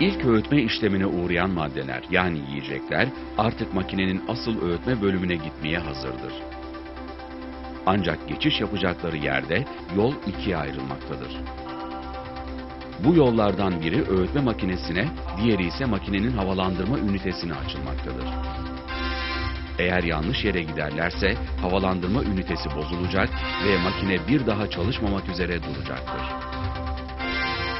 İlk öğütme işlemine uğrayan maddeler yani yiyecekler artık makinenin asıl öğütme bölümüne gitmeye hazırdır. Ancak geçiş yapacakları yerde yol ikiye ayrılmaktadır. Bu yollardan biri öğütme makinesine, diğeri ise makinenin havalandırma ünitesine açılmaktadır. Eğer yanlış yere giderlerse havalandırma ünitesi bozulacak ve makine bir daha çalışmamak üzere duracaktır.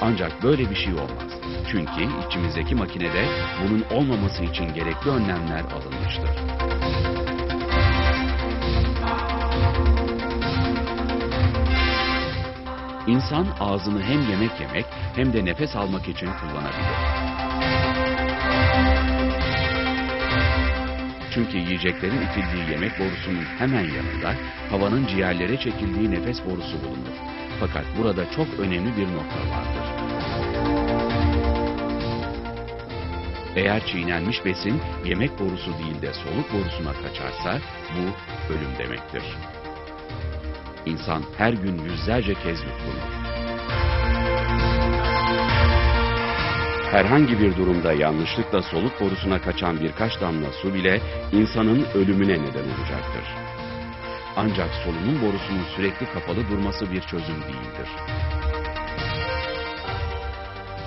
Ancak böyle bir şey olmaz. Çünkü içimizdeki makinede bunun olmaması için gerekli önlemler alınmıştır. İnsan ağzını hem yemek yemek hem de nefes almak için kullanabilir. Çünkü yiyeceklerin itildiği yemek borusunun hemen yanında havanın ciğerlere çekildiği nefes borusu bulunur. Fakat burada çok önemli bir nokta vardır. Eğer çiğnenmiş besin yemek borusu değil de soluk borusuna kaçarsa bu ölüm demektir. İnsan her gün yüzlerce kez yutkunur. Herhangi bir durumda yanlışlıkla soluk borusuna kaçan birkaç damla su bile insanın ölümüne neden olacaktır. Ancak solunum borusunun sürekli kapalı durması bir çözüm değildir.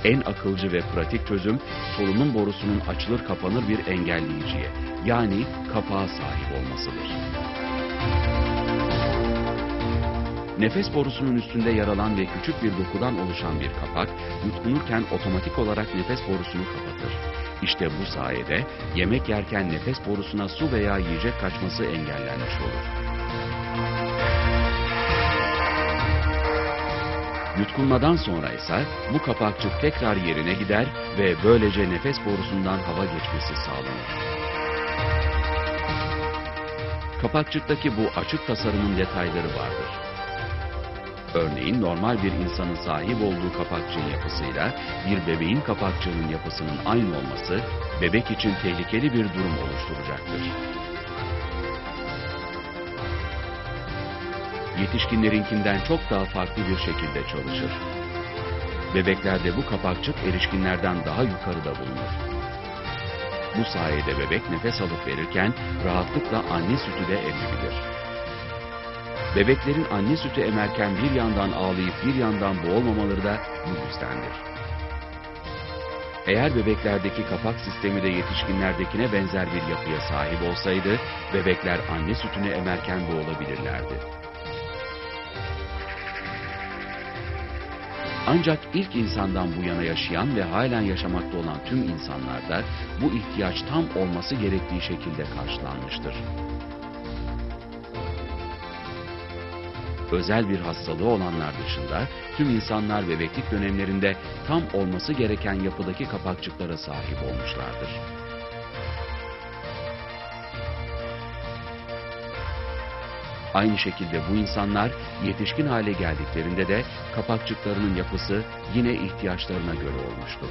En akılcı ve pratik çözüm solunum borusunun açılır kapanır bir engelleyiciye yani kapağa sahip olmasıdır. Nefes borusunun üstünde yer alan ve küçük bir dokudan oluşan bir kapak, yutkunurken otomatik olarak nefes borusunu kapatır. İşte bu sayede yemek yerken nefes borusuna su veya yiyecek kaçması engellenmiş olur. Yutkunmadan sonra ise bu kapakçık tekrar yerine gider ve böylece nefes borusundan hava geçmesi sağlanır. Kapakçıktaki bu açık tasarımın detayları vardır. Örneğin normal bir insanın sahip olduğu kapakçığın yapısıyla bir bebeğin kapakçığının yapısının aynı olması bebek için tehlikeli bir durum oluşturacaktır. Yetişkinlerinkinden çok daha farklı bir şekilde çalışır. Bebeklerde bu kapakçık erişkinlerden daha yukarıda bulunur. Bu sayede bebek nefes alıp verirken rahatlıkla anne sütü de emebilir. Bebeklerin anne sütü emerken bir yandan ağlayıp bir yandan boğulmamaları da bu yüzdendir. Eğer bebeklerdeki kapak sistemi de yetişkinlerdekine benzer bir yapıya sahip olsaydı, bebekler anne sütünü emerken boğulabilirlerdi. Ancak ilk insandan bu yana yaşayan ve halen yaşamakta olan tüm insanlarda bu ihtiyaç tam olması gerektiği şekilde karşılanmıştır. özel bir hastalığı olanlar dışında tüm insanlar bebeklik dönemlerinde tam olması gereken yapıdaki kapakçıklara sahip olmuşlardır. Aynı şekilde bu insanlar yetişkin hale geldiklerinde de kapakçıklarının yapısı yine ihtiyaçlarına göre olmuştur.